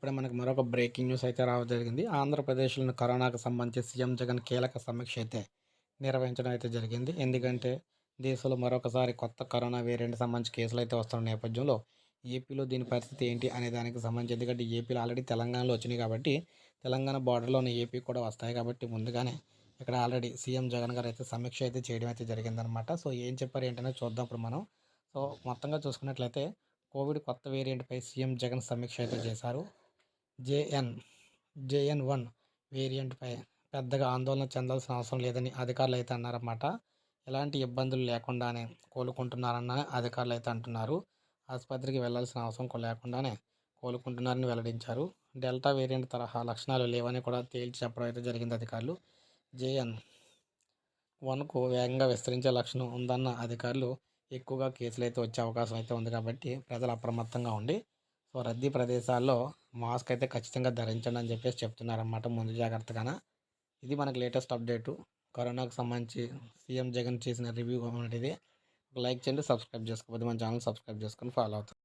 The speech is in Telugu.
ఇప్పుడే మనకు మరొక బ్రేకింగ్ న్యూస్ అయితే రావడం జరిగింది. ఆంధ్రప్రదేశ్లోని కరోనాకు సంబంధించి సీఎం జగన్ కీలక సమీక్ష అయితే నిర్వహించడం అయితే జరిగింది. ఎందుకంటే దేశంలో మరొకసారి కొత్త కరోనా వేరియంట్ సంబంధించి కేసులు అయితే వస్తున్న నేపథ్యంలో ఏపీలో దీని పరిస్థితి ఏంటి అనే దానికి సంబంధించి ఎందుకంటే ఏపీలో ఆల్రెడీ తెలంగాణలో వచ్చినాయి కాబట్టి తెలంగాణ బార్డర్లోని ఏపీ కూడా వస్తాయి కాబట్టి ముందుగానే ఇక్కడ ఆల్రెడీ సీఎం జగన్ గారు అయితే సమీక్ష అయితే చేయడం అయితే జరిగిందనమాట సో ఏం చెప్పారు ఏంటనే చూద్దాం ఇప్పుడు మనం. సో మొత్తంగా చూసుకున్నట్లయితే కోవిడ్ కొత్త వేరియంట్పై సీఎం జగన్ సమీక్ష అయితే చేశారు. జేఎన్ జేఎన్ వన్ వేరియంట్పై పెద్దగా ఆందోళన చెందాల్సిన అవసరం లేదని అధికారులు అయితే అన్నారన్నమాట. ఎలాంటి ఇబ్బందులు లేకుండానే కోలుకుంటున్నారన్న అధికారులు అయితే అంటున్నారు. ఆసుపత్రికి వెళ్ళాల్సిన అవసరం లేకుండానే కోలుకుంటున్నారని వెల్లడించారు. డెల్టా వేరియంట్ తరహా లక్షణాలు లేవని కూడా తేల్చి చెప్పడం అయితే జరిగింది అధికారులు. జేఎన్ వన్కు వేగంగా విస్తరించే లక్షణం ఉందన్న అధికారులు ఎక్కువగా కేసులు అయితే వచ్చే అవకాశం అయితే ఉంది కాబట్టి ప్రజలు అప్రమత్తంగా ఉండి సో రద్దీ ప్రదేశాల్లో మాస్క్ అయితే ఖచ్చితంగా ధరించండి అని చెప్పేసి చెప్తున్నారన్నమాట. ముందు జాగ్రత్తగాన? ఇది మనకి లేటెస్ట్ అప్డేటు. కరోనాకు సంబంధించి సీఎం జగన్ చేసిన రివ్యూ అనేది లైక్ చేయండి సబ్స్క్రైబ్ చేసుకోకపోతే మన ఛానల్ సబ్స్క్రైబ్ చేసుకొని ఫాలో అవుతుంది